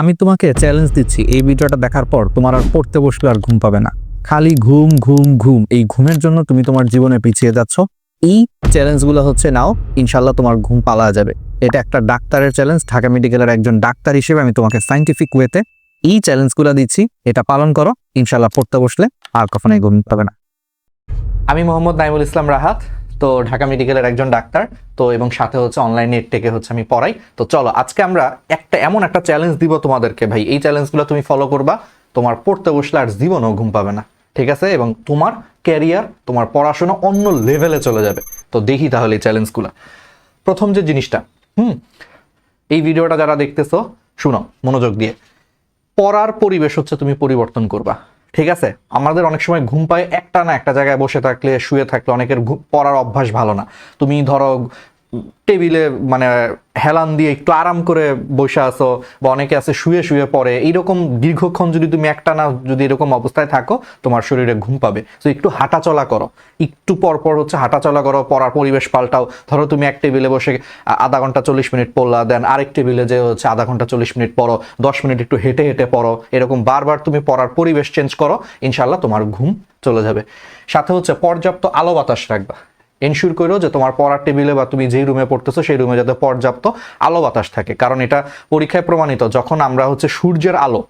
আমি তোমাকে চ্যালেঞ্জ দিচ্ছি। এই ভিডিওটা দেখার পর তোমার আর পড়তে বসলে আর ঘুম পাবে না। খালি ঘুম ঘুম ঘুম, এই ঘুমের জন্য তুমি তোমার জীবনে পিছিয়ে যাচ্ছ। এই চ্যালেঞ্জগুলো হচ্ছে নাও ইনশাল্লাহ তোমার ঘুম পালা যাবে। এটা একটা ডাক্তারের চ্যালেঞ্জ ঢাকা মেডিকেলের একজন ডাক্তার হিসেবে আমি তোমাকে সাইন্টিফিক ওয়েতে এই চ্যালেঞ্জগুলো দিচ্ছি। এটা পালন করো ইনশাল্লাহ পড়তে বসলে আর কখনোই ঘুম পাবে না। আমি মোহাম্মদ নাইমুল ইসলাম রাহাত তো ঢাকা মেডিকেলের একজন ডাক্তার, তো এবং সাথে হচ্ছে অনলাইন নেট থেকে হচ্ছে আমি পড়াই। তো চলো, আজকে আমরা একটা এমন একটা চ্যালেঞ্জ দিব তোমাদেরকে ভাই। এই চ্যালেঞ্জগুলো তুমি ফলো করবা, তোমার পড়তে বসলে আর জীবনও ঘুম পাবে না, ঠিক আছে? এবং তোমার ক্যারিয়ার তোমার পড়াশোনা অন্য লেভেলে চলে যাবে। তো দেখি তাহলে এই চ্যালেঞ্জগুলো প্রথম যে জিনিসটা, হুম, এই ভিডিওটা যারা দেখতেছো, শুনো, মনোযোগ দিয়ে। পড়ার পরিবেশ হচ্ছে তুমি পরিবর্তন করবা। ঠিক আছে? আমাদের অনেক সময় ঘুম পায় একটা না একটা জায়গায় বসে থাকলে, শুয়ে থাকলে অনেকের পড়ার অভ্যাস ভালো না। তুমি ধরো টেবিলে মানে হেলান দিয়ে একটু আরাম করে বসে আসো বা অনেকে আছে শুয়ে শুয়ে পড়ে, এইরকম দীর্ঘক্ষণ যদি তুমি একটা না যদি এরকম অবস্থায় থাকো, তোমার শরীরে ঘুম পাবে। তো একটু হাঁটাচলা করো। একটু পর পর হচ্ছে হাঁটাচলা করো, পড়ার পরিবেশ পাল্টাও। ধরো তুমি এক টেবিলে বসে আধা ঘণ্টা চল্লিশ মিনিট পড়লা দেন আরেক টেবিলে যে হচ্ছে আধা ঘণ্টা চল্লিশ মিনিট পড়ো, দশ মিনিট একটু হেঁটে হেঁটে পড়ো, এরকম বারবার তুমি পড়ার পরিবেশ চেঞ্জ করো ইনশাল্লাহ তোমার ঘুম চলে যাবে। সাথে হচ্ছে পর্যাপ্ত আলো বাতাস রাখবা। এনশিওর করো যে তোমার পড়ার টেবিলে বা তুমি যেই রুমে পড়তেছো, সেই রুমে যাতে পর্যাপ্ত আলো বাতাস থাকে। কারণ এটা পরীক্ষায় প্রমাণিত, যখন আমরা হচ্ছে সূর্যের আলো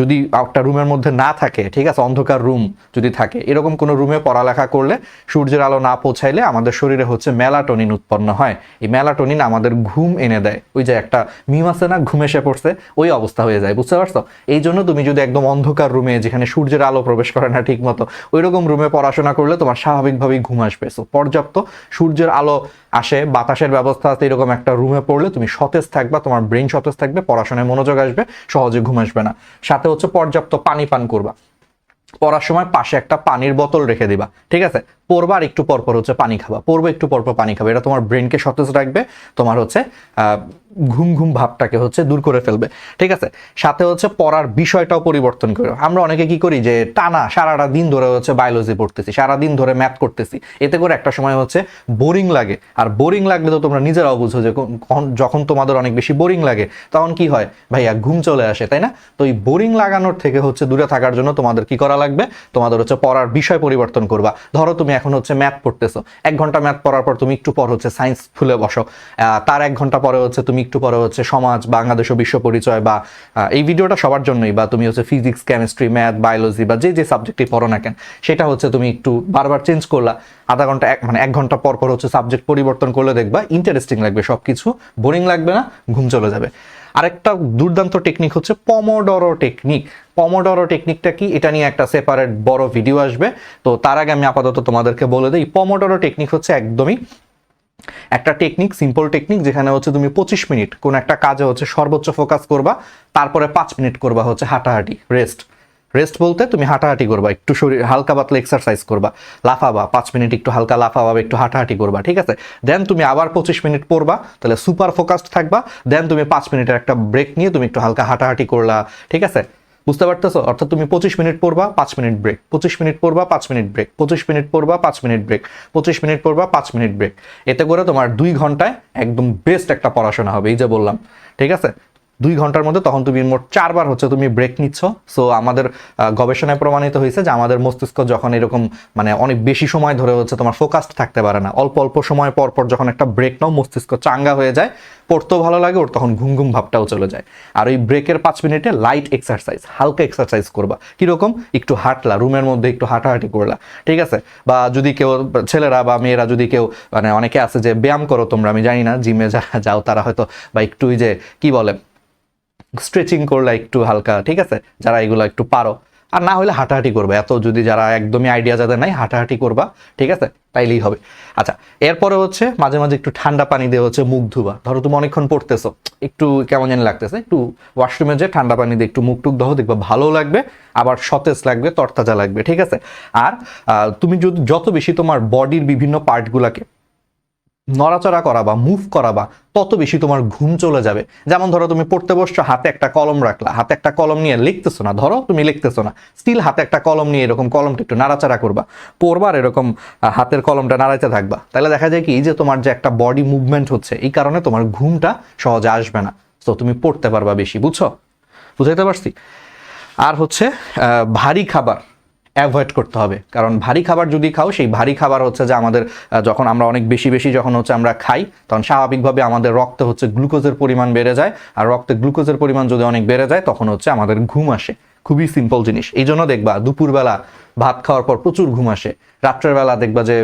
যদি একটা রুমের মধ্যে না থাকে, ঠিক আছে, অন্ধকার রুম যদি থাকে, এরকম কোনো রুমে পড়ালেখা করলে সূর্যের আলো না পৌঁছাইলে আমাদের শরীরে হচ্ছে মেলাটোনিন উৎপন্ন হয়। এই মেলাটোনিন আমাদের ঘুম এনে দেয়। ওই যে একটা মিম আছে না, ঘুম এসে পড়ছে, ওই অবস্থা হয়ে যায়, বুঝতে পারছ? এই জন্য তুমি যদি একদম অন্ধকার রুমে যেখানে সূর্যের আলো প্রবেশ করে না ঠিক মতো ওই রকম রুমে পড়াশোনা করলে তোমার স্বাভাবিকভাবেই ঘুম আসবে। সো পর্যাপ্ত সূর্যের আলো আসে, বাতাসের ব্যবস্থা আছে, এরকম একটা রুমে পড়লে তুমি সতেজ থাকবা, তোমার ব্রেন সতেজ থাকবে, পড়াশোনায় মনোযোগ আসবে, সহজে ঘুম আসবে না। সাথে হচ্ছে পর্যাপ্ত পানি পান করবা। পড়ার সময় পাশে একটা পানির বোতল রেখে দিবা, ঠিক আছে? পড়বা আর একটু পর পর হচ্ছে পানি খাবা। পড়বে একটু পর পর পানি খাবে। এটা তোমার ব্রেনকে সতেজ রাখবে, তোমার হচ্ছে ঘুম ঘুম ভাবটাকে হচ্ছে দূর করে ফেলবে। ঠিক আছে? সাথে হচ্ছে পড়ার বিষয়টাও পরিবর্তন করো। আমরা অনেকে কি করি যে টানা সারাটা দিন ধরে হচ্ছে বায়োলজি পড়তেছি সারা দিন ধরে ম্যাথ করতেছি। এতে করে একটা সময় হচ্ছে বোরিং লাগে। আর বোরিং লাগলে তো তোমরা নিজেরাও বুঝো যে যখন তোমাদের অনেক বেশি বোরিং লাগে, তখন কি হয়? ভাইয়া, ঘুম চলে আসে, তাই না? তো এই বোরিং লাগানোর থেকে হচ্ছে দূরে থাকার জন্য তোমাদের কি করা লাগবে? তোমাদের হচ্ছে পড়ার বিষয় পরিবর্তন করবা। ধরো তুমি এখন হচ্ছে ম্যাথ পড়তেছো। এক ঘণ্টা ম্যাথ পড়ার পর তুমি একটু পর হচ্ছে সায়েন্স খুলে বসো। তার এক ঘণ্টা পরে হচ্ছে তুমি একটু পরে হচ্ছে সমাজ বাংলাদেশ ও বিশ্ব পরিচয় বা এই ভিডিওটা সবার জন্যই বা তুমি হচ্ছে ফিজিক্স কেমিস্ট্রি ম্যাথ বায়োলজি বা যে যে সাবজেক্টই পড়ো না কেন, সেটা হচ্ছে তুমি একটু বারবার চেঞ্জ করলা। আধা ঘণ্টা এক মানে এক ঘণ্টা পর পর হচ্ছে সাবজেক্ট পরিবর্তন করলে দেখবা ইন্টারেস্টিং লাগবে সব কিছু বোরিং লাগবে না, ঘুম চলে যাবে। আরেকটা দুর্দান্ত টেকনিক হচ্ছে পমোডরো টেকনিক পমোডরো টেকনিকটা কি? এটা নিয়ে একটা সেপারেট বড় ভিডিও আসবে। তো তার আগে আমি আপাতত তোমাদেরকে বলে দিই পমোডরো টেকনিক হচ্ছে একদমই একটা টেকনিক সিম্পল টেকনিক যেখানে হচ্ছে তুমি পঁচিশ মিনিট কোন একটা কাজে হচ্ছে সর্বোচ্চ ফোকাস করবা, তারপরে পাঁচ মিনিট করবা হচ্ছে হাঁটাহাঁটি রেস্ট রেস্ট বলতে তুমি হাঁটাহাঁটি করবা, একটু শরীর, হালকা পাতলা এক্সারসাইজ করবা, লাফাবা, পাঁচ মিনিট একটু হালকা লাফাবা, একটু হাঁটাহাঁটি করবা, ঠিক আছে? দেন তুমি আবার পঁচিশ মিনিট পড়বা, তাহলে সুপার ফোকাসড থাকবা দেন তুমি পাঁচ মিনিটের একটা ব্রেক নিয়ে তুমি একটু হালকা হাঁটাহাঁটি করলা, ঠিক আছে? বুঝতে পারতেছো? অর্থাৎ তুমি পঁচিশ মিনিট পড়বা, পাঁচ মিনিট ব্রেক পঁচিশ মিনিট পড়বা, পাঁচ মিনিট ব্রেক পঁচিশ মিনিট পড়বা, পাঁচ মিনিট ব্রেক পঁচিশ মিনিট পড়বা, পাঁচ মিনিট ব্রেক এতে করে তোমার দুই ঘন্টায় একদম বেস্ট একটা পড়াশোনা হবে, এই যে বললাম, ঠিক আছে? দুই ঘণ্টার মধ্যে তখন তুমি মোট চারবার হচ্ছে তুমি ব্রেক নিচ্ছ। সো আমাদের গবেষণায় প্রমাণিত হয়েছে যে আমাদের মস্তিষ্ক যখন এরকম মানে অনেক বেশি সময় ধরে হচ্ছে তোমার ফোকাসড থাকতে পারে না। অল্প অল্প সময় পর পর যখন একটা ব্রেক নাও, মস্তিষ্ক চাঙ্গা হয়ে যায়, পড়তেও ভালো লাগে, ওর তখন ঘুম ঘুম ভাবটাও চলে যায়। আর ওই ব্রেকের পাঁচ মিনিটে লাইট এক্সারসাইজ হালকা এক্সারসাইজ করবা। কীরকম? একটু হাঁটলা, রুমের মধ্যে একটু হাঁটাহাঁটি করলা। ঠিক আছে? বা যদি কেউ, ছেলেরা বা মেয়েরা যদি কেউ মানে অনেকে আছে যে ব্যায়াম করো তোমরা, আমি জানি না জিমে যারা যাও, তারা হয়তো বা একটু ওই যে, কি বলে স্ট্রেচিং করলে একটু হালকা, ঠিক আছে? যারা এগুলো একটু পারো। আর না হলে হাঁটাহাঁটি করবে। এত যদি যারা একদমই আইডিয়া যাদের নাই, হাঁটাহাঁটি করবা, ঠিক আছে? তাইলেই হবে। আচ্ছা এরপরে হচ্ছে মাঝে মাঝে একটু ঠান্ডা পানি দিয়ে হচ্ছে মুখ ধুবা। ধরো তুমি অনেকক্ষণ পড়তেছো। একটু কেমন জানি লাগতেছে। একটু ওয়াশরুমে যে ঠান্ডা পানি দিয়ে একটু মুখ টুক ধো দেখবা ভালো লাগবে। আবার সতেজ লাগবে, তরতাজা লাগবে, ঠিক আছে? আর তুমি যদি, যত বেশি তোমার বডির বিভিন্ন পার্টগুলোকে নড়াচড়া করাবা মুভ করাবা তত বেশি তোমার ঘুম চলে যাবে। যেমন ধরো তুমি পড়তে বসছো, হাতে একটা কলম রাখলা। হাতে একটা কলম নিয়ে লিখতেছো না, ধরো তুমি লিখতেছো না। স্টিল হাতে একটা কলম নিয়ে এরকম কলমটা একটু নাড়াচাড়া করবা। পড়বার এরকম হাতের কলমটা নাড়াইতে থাকবা। তাহলে দেখা যায় কি যে তোমার যে একটা বডি মুভমেন্ট হচ্ছে, এই কারণে তোমার ঘুমটা সহজে আসবে না। তো তুমি পড়তে পারবা বেশি, বুঝছ? বুঝাইতে পারছি? আর হচ্ছে ভারী খাবার। অ্যাভয়েড করতে হবে। কারণ ভারী খাবার যদি খাও, সেই ভারী খাবার হচ্ছে যে আমাদের যখন আমরা অনেক বেশি বেশি যখন হচ্ছে আমরা খাই, তখন স্বাভাবিকভাবে আমাদের রক্তে হচ্ছে গ্লুকোজের পরিমাণ বেড়ে যায়। আর রক্তে গ্লুকোজের পরিমাণ যদি অনেক বেড়ে যায়, তখন হচ্ছে আমাদের ঘুম আসে। খুবই সিম্পল জিনিস। এই জন্য দেখবা দুপুরবেলা ভাত খাওয়ার পর প্রচুর ঘুম আসে। রাত্রের বেলা দেখবা যে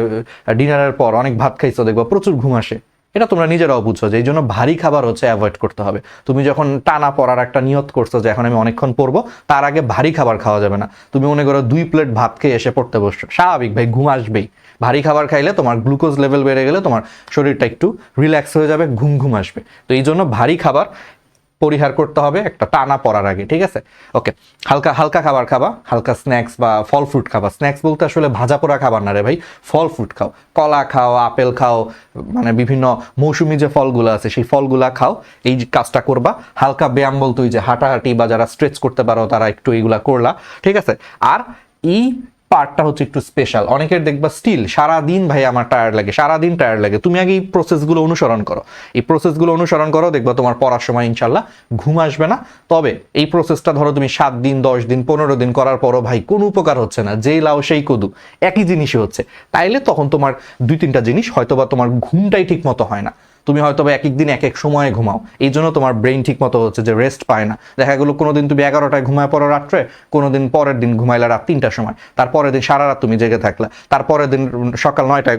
ডিনারের পর অনেক ভাত খাইছো, দেখবা প্রচুর ঘুম আসে। এটা তোমরা নিজেরাও বুঝছ যে এই জন্য ভারী খাবার হচ্ছে অ্যাভয়েড করতে হবে। তুমি যখন টানা পড়ার একটা নিয়ত করছ যে এখন আমি অনেকক্ষণ পড়ব, তার আগে ভারী খাবার খাওয়া যাবে না। তুমি মনে করো দুই প্লেট ভাত খেয়ে এসে পড়তে বসছো। স্বাভাবিক ভাই, ঘুম আসবেই। ভারী খাবার খাইলে তোমার গ্লুকোজ লেভেল বেড়ে গেলে তোমার শরীরটা একটু রিল্যাক্স হয়ে যাবে, ঘুম ঘুম আসবে। তো এই জন্য ভারী খাবার পরিহার করতে হবে, একটা টানা পড়ার আগে, ঠিক আছে? ওকে হালকা হালকা খাবার খাবা, হালকা স্ন্যাক্স বা ফল ফ্রুট খাবা। স্ন্যাক্স বলতে আসলে ভাজা পোড়া খাবার না রে ভাই, ফল ফ্রুট খাও। কলা খাও, আপেল খাও মানে বিভিন্ন মৌসুমি যে ফলগুলো আছে, সেই ফলগুলা খাও। এই কাজটা করবা। হালকা ব্যায়াম বলতে ওই যে হাঁটাহাঁটি বা যারা স্ট্রেচ করতে পারো, তারা একটু এইগুলা করলা, ঠিক আছে? আর এই পার্টটা হচ্ছে একটু স্পেশাল অনেকের দেখবা স্টিল সারা দিন ভাই আমার টায়ার লাগে সারা দিন টায়ার্ড লাগে। তুমি আগে এই প্রসেসগুলো অনুসরণ করো। এই প্রসেসগুলো অনুসরণ করো, দেখবা তোমার পড়ার সময় ইনশাল্লাহ ঘুম আসবে না। তবে এই প্রসেসটা ধরো তুমি সাত দিন, দশ দিন, পনেরো দিন করার পরও ভাই কোনো উপকার হচ্ছে না। যেই লাও সেই কদু, একই জিনিসই হচ্ছে। তাইলে তখন তোমার দুই তিনটা জিনিস হয়তোবা তোমার ঘুমটাই ঠিক মতো হয় না। তুমি হয়তো এক এক দিন এক এক সময়ে ঘুমাও। এই জন্য তোমার ব্রেন ঠিক মতো হচ্ছে যে রেস্ট পায় না। দেখা গেলো কোনো দিন তুমি এগারোটায় ঘুমায় পড়ো রাত্রে, কোনো দিন পরের দিন ঘুমাইলা রাত তিনটার সময়। তারপরের দিন সারা রাত তুমি জেগে থাকলা। তারপরের দিন সকাল নয়টায়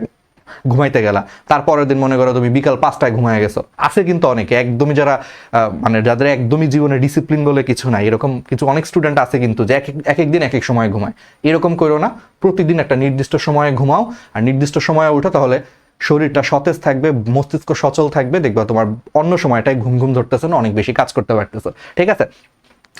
ঘুমাইতে গেলা। তারপরের দিন মনে করো তুমি বিকাল পাঁচটায় ঘুমায় গেছো। আছে কিন্তু অনেকে, একদমই যারা মানে যাদের একদমই জীবনে ডিসিপ্লিন বলে কিছু নাই, এরকম কিছু অনেক স্টুডেন্ট আছে কিন্তু যে এক এক দিন এক এক সময় ঘুমায়। এরকম করো না, প্রতিদিন একটা নির্দিষ্ট সময়ে ঘুমাও। আর নির্দিষ্ট সময়ে উঠো তাহলে শরীরটা সতেজ থাকবে, মস্তিষ্ক সচল থাকবে, দেখবা তোমার অন্য সময়টায় ঘুম ঘুম ধরতেছে না, অনেক বেশি কাজ করতে পারতেছে। ঠিক আছে?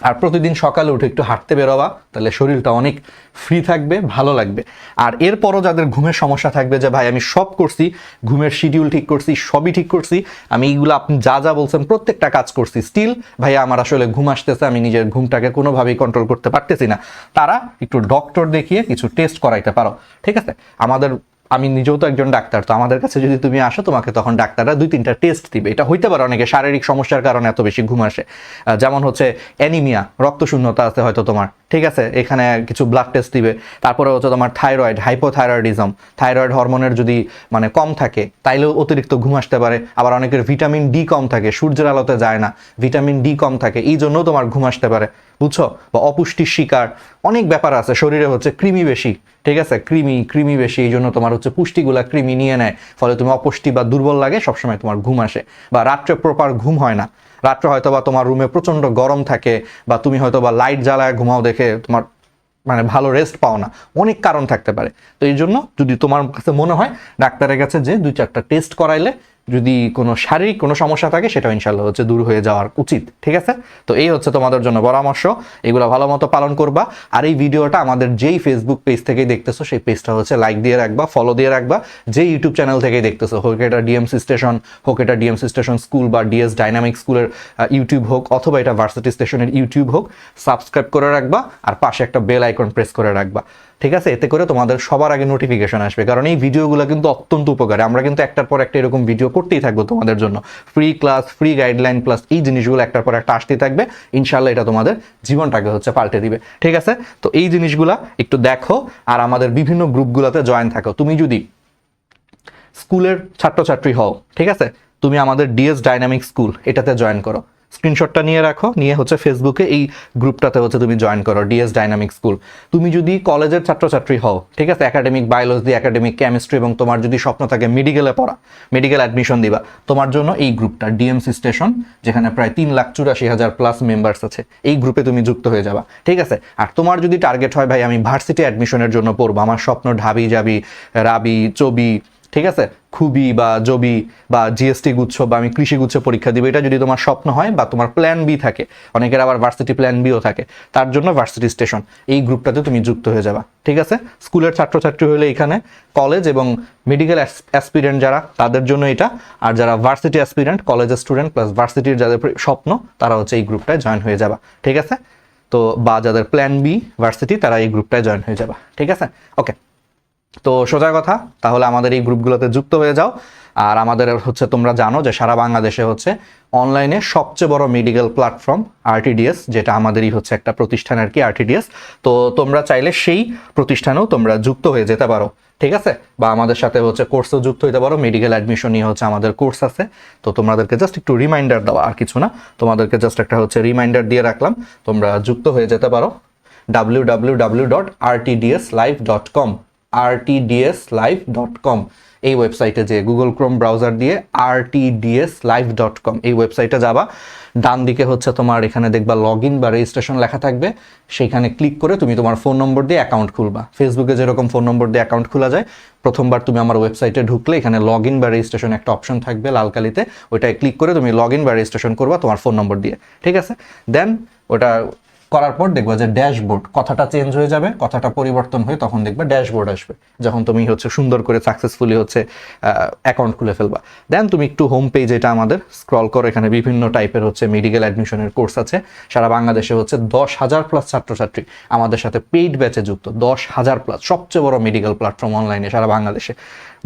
আর প্রতিদিন সকালে উঠে একটু হাঁটতে বেরোবা, তাহলে শরীরটা অনেক ফ্রি থাকবে, ভালো লাগবে। আর এরপরও যাদের ঘুমের সমস্যা থাকবে যে, ভাই, আমি সব করছি, ঘুমের শিডিউল ঠিক করছি, সবই ঠিক করছি, আমি এইগুলো আপনি যা যা বলছেন, প্রত্যেকটা কাজ করছি স্টিল ভাই আমার আসলে ঘুম আসতেছে, আমি নিজের ঘুমটাকে কোনোভাবেই কন্ট্রোল করতে পারতেছি না। তারা একটু ডক্টর দেখিয়ে কিছু টেস্ট করাইতে পারো। ঠিক আছে? আমাদের আমি নিজেও তো একজন ডাক্তার, তো আমাদের কাছে যদি তুমি আসো, তোমাকে তখন ডাক্তাররা দুই তিনটা টেস্ট দিবে। এটা হইতে পারে অনেকে শারীরিক সমস্যার কারণে এত বেশি ঘুম আসে। যেমন হচ্ছে অ্যানিমিয়া রক্তশূন্যতা আছে হয়তো তোমার। ঠিক আছে? এখানে কিছু ব্লাড টেস্ট দিবে। তারপরে হচ্ছে তোমার থাইরয়েড হাইপোথাইরয়েডিজম থাইরয়েড হরমোনের যদি মানে কম থাকে, তাইলেও অতিরিক্ত ঘুম আসতে পারে। আবার অনেকের ভিটামিন ডি কম থাকে, সূর্যের আলোতে যায় না। ভিটামিন ডি কম থাকে, এই জন্যও তোমার ঘুম আসতে পারে। বুঝছ? বা অপুষ্টির শিকার, অনেক ব্যাপার আছে। শরীরে হচ্ছে কৃমি বেশি, ঠিক আছে? কৃমি কৃমি বেশি, এই জন্য তোমার হচ্ছে পুষ্টিগুলা কৃমি নিয়ে নেয়। ফলে তুমি অপুষ্টি বা দুর্বল লাগে, সবসময় তোমার ঘুম আসে। বা রাত্রে প্রপার ঘুম হয় না। রাত্রে হয়তো বা তোমার রুমে প্রচণ্ড গরম থাকে, বা তুমি হয়তো বা লাইট জ্বালায় ঘুমাও দেখে তোমার মানে ভালো রেস্ট পাও না। অনেক কারণ থাকতে পারে। তো এই জন্য যদি তোমার কাছে মনে হয়, ডাক্তারের কাছে যে দুই চারটা টেস্ট করাইলে যদি কোনো শারীরিক কোনো সমস্যা থাকে সেটা ইনশাল্লাহ হচ্ছে দূর হয়ে যাওয়ার উচিত, ঠিক আছে? তো এই হচ্ছে তোমাদের জন্য পরামর্শ, এগুলো ভালো মতো পালন করবা। আর এই ভিডিওটা আমাদের যেই ফেসবুক পেজ থেকে দেখতেছো, সেই পেজটা হচ্ছে লাইক দিয়ে রাখবা ফলো দিয়ে রাখবা। যে ইউটিউব চ্যানেল থেকে দেখতেছো, হোক এটা ডিএমসি স্টেশন হোক এটা ডিএমসি স্টেশন স্কুল বা ডিএস ডাইনামিক স্কুলের ইউটিউব হোক, অথবা এটা ভার্সিটি স্টেশনের ইউটিউব হোক সাবস্ক্রাইব করে রাখবা। আর পাশে একটা বেল আইকন প্রেস করে রাখবা। ঠিক আছে? এতে করে তোমাদের সবার আগে নোটিফিকেশন আসবে। কারণ এই ভিডিওগুলো কিন্তু অত্যন্ত উপকারী। আমরা কিন্তু একটার পর একটা এরকম ভিডিও করতেই থাকব তোমাদের জন্য। Free class free guideline plus এই জিনিসগুলো একটার পর একটা আসতেই থাকবে। ইনশাল্লাহ এটা তোমাদের জীবনটাকে হচ্ছে পাল্টে দিবে। ঠিক আছে? তো এই জিনিসগুলা একটু দেখো আর আমাদের বিভিন্ন গ্রুপগুলোতে জয়েন থাকো। তুমি যদি স্কুলের ছাত্রছাত্রী হও, ঠিক আছে? তুমি আমাদের ডিএস ডাইনামিক স্কুল এটাতে জয়েন করো। স্ক্রিনশটটা নিয়ে রাখো, নিয়ে হচ্ছে ফেসবুকে এই গ্রুপটাতে হচ্ছে তুমি জয়েন করো ডিএস ডাইনামিক স্কুল তুমি যদি কলেজের ছাত্রছাত্রী হও, ঠিক আছে? একাডেমিক বায়োলজি একাডেমিক কেমিস্ট্রি এবং তোমার যদি স্বপ্ন থাকে মেডিকেলে পড়া মেডিকেল অ্যাডমিশন দিবা, তোমার জন্য এই গ্রুপটা ডিএমসি স্টেশন যেখানে প্রায় তিন লাখ চুরাশি হাজার প্লাস মেম্বার্স আছে, এই গ্রুপে তুমি যুক্ত হয়ে যাবা, ঠিক আছে? আর তোমার যদি টার্গেট হয়, ভাই, আমি ভার্সিটি অ্যাডমিশনের জন্য পড়ব, আমার স্বপ্ন ঢাবি যাবি রাবি, চবি ঠিক আছে? খুবই বা জবি বা জিএসটি গুচ্ছ বা আমি কৃষি গুচ্ছ পরীক্ষা দিব, এটা যদি তোমার স্বপ্ন হয় বা তোমার প্ল্যান বি থাকে, অনেকের আবার ভার্সিটি প্ল্যান বিও থাকে, তার জন্য ভার্সিটি স্টেশন এই গ্রুপটাতে তুমি যুক্ত হয়ে যাবা, ঠিক আছে? স্কুলের ছাত্রছাত্রী হলে এখানে কলেজ এবং মেডিকেল অ্যাসপিরেন্ট যারা, তাদের জন্য এটা, আর যারা ভার্সিটি অ্যাসপিরেন্ট কলেজের স্টুডেন্ট প্লাস ভার্সিটির যাদের স্বপ্ন, তারা হচ্ছে এই গ্রুপটায় জয়েন হয়ে যাবা, ঠিক আছে? তো বা যাদের প্ল্যান বি ভার্সিটি তারা এই গ্রুপটায় জয়েন হয়ে যাবা, ঠিক আছে? ওকে তো সোজা কথা, তাহলে আমাদের এই গ্রুপগুলোতে যুক্ত হয়ে যাও। আর আমাদের হচ্ছে তোমরা জানো যে সারা বাংলাদেশে হচ্ছে অনলাইনে সবচেয়ে বড় মেডিকেল প্ল্যাটফর্ম আরটিডিএস যেটা আমাদেরই হচ্ছে একটা প্রতিষ্ঠান আর কি আরটিডিএস তো তোমরা চাইলে সেই প্রতিষ্ঠানেও তোমরা যুক্ত হয়ে যেতে পারো, ঠিক আছে? বা আমাদের সাথে হচ্ছে কোর্সও যুক্ত হতে পারো মেডিকেল অ্যাডমিশন নিয়ে হচ্ছে আমাদের কোর্স আছে। তো তোমাদেরকে জাস্ট একটু রিমাইন্ডার দেওয়া, আর কিছু না। তোমাদেরকে জাস্ট একটা হচ্ছে রিমাইন্ডার দিয়ে রাখলাম, তোমরা যুক্ত হয়ে যেতে পারো। W W W dot R T D S live dot com R T D S live dot com এই ওয়েবসাইটে যে গুগল ক্রোম ব্রাউজার দিয়ে R T D S live dot com এই ওয়েবসাইটে যাবা। ডান দিকে হচ্ছে তোমার এখানে দেখবা লগ ইন বা রেজিস্ট্রেশন লেখা থাকবে। সেইখানে ক্লিক করে তুমি তোমার ফোন নম্বর দিয়ে অ্যাকাউন্ট খুলবা। ফেসবুকে যেরকম ফোন নম্বর দিয়ে অ্যাকাউন্ট খোলা যায়, প্রথমবার তুমি আমার ওয়েবসাইটে ঢুকলে এখানে লগ ইন বা রেজিস্ট্রেশন একটা অপশন থাকবে লাল কালিতে ওইটায় ক্লিক করে তুমি লগ ইন বা রেজিস্ট্রেশন করবা তোমার ফোন নম্বর দিয়ে। ঠিক আছে? দেন ওটা করার পর দেখবা যে ড্যাশবোর্ড, কথাটা চেঞ্জ হয়ে যাবে, কথাটা পরিবর্তন হয়ে তখন দেখবে ড্যাশবোর্ড আসবে, যখন তুমি হচ্ছে সুন্দর করে সাকসেসফুলি হচ্ছে অ্যাকাউন্ট খুলে ফেলবা। দেন তুমি একটু হোম পেজ এটা আমাদের স্ক্রল করো, এখানে বিভিন্ন টাইপের হচ্ছে মেডিকেল অ্যাডমিশনের কোর্স আছে। সারা বাংলাদেশে হচ্ছে দশ হাজার প্লাস ছাত্রছাত্রী আমাদের সাথে পেইড ব্যাচে যুক্ত, দশ হাজার প্লাস সবচেয়ে বড় মেডিকেল প্ল্যাটফর্ম অনলাইনে সারা বাংলাদেশে।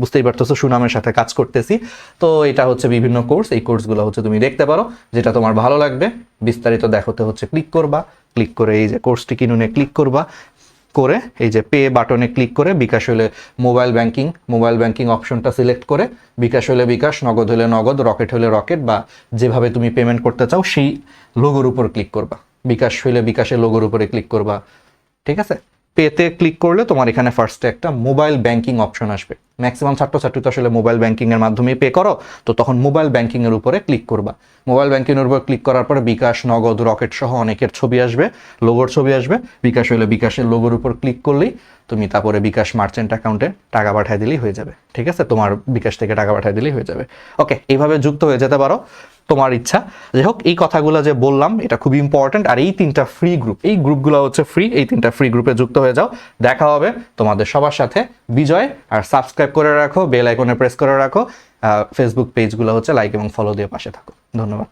বুঝতেই পারতেছো, সুনামের সাথে কাজ করতেছি। তো এটা হচ্ছে বিভিন্ন কোর্স এই কোর্সগুলো হচ্ছে তুমি দেখতে পারো, যেটা তোমার ভালো লাগবে। বিস্তারিত দেখাতে হচ্ছে ক্লিক করবা ক্লিক করে এই যে কোর্সটি কিনুনে ক্লিক করবা। করে এই যে পে বাটনে ক্লিক করে বিকাশ হলে মোবাইল ব্যাংকিং মোবাইল ব্যাংকিং অপশনটা সিলেক্ট করে বিকাশ হলে বিকাশ, নগদ হলে নগদ রকেট হলে রকেট বা যেভাবে তুমি পেমেন্ট করতে চাও সেই লোগোর উপর ক্লিক করবা। বিকাশ হলে বিকাশের লোগোর উপরে ক্লিক করবা। ঠিক আছে? পেতে ক্লিক করলে তোমার এখানে ফার্স্টে একটা মোবাইল ব্যাংকিং অপশন আসবে। ম্যাক্সিমাম ছাত্রছাত্রী তো আসলে মোবাইল ব্যাংকিংয়ের মাধ্যমে পে করো, তো তখন মোবাইল ব্যাংকিংয়ের উপরে ক্লিক করবা। মোবাইল ব্যাংকিংয়ের উপর ক্লিক করার পরে বিকাশ, নগদ, রকেট সহ অনেকের ছবি আসবে, লোগোর ছবি আসবে। বিকাশ হলে বিকাশের লোগোর উপর ক্লিক করলেই তুমি তারপরে বিকাশ মার্চেন্ট অ্যাকাউন্টে টাকা পাঠিয়ে দিলেই হয়ে যাবে, ঠিক আছে? তোমার বিকাশ থেকে টাকা পাঠিয়ে দিলেই হয়ে যাবে। ওকে এইভাবে যুক্ত হয়ে যেতে পারো, তোমার ইচ্ছা। যাই হোক, এই কথাগুলো যে বললাম, এটা খুবই ইম্পর্ট্যান্ট আর এই তিনটা ফ্রি গ্রুপ এই গ্রুপগুলো হচ্ছে ফ্রি এই তিনটা ফ্রি গ্রুপে যুক্ত হয়ে যাও। দেখা হবে তোমাদের সবার সাথে। বিজয়, আর সাবস্ক্রাইব করে রাখো বেল আইকনে প্রেস করে রাখো। ফেসবুক পেজগুলো হচ্ছে লাইক এবং ফলো দিয়ে পাশে থাকো। ধন্যবাদ।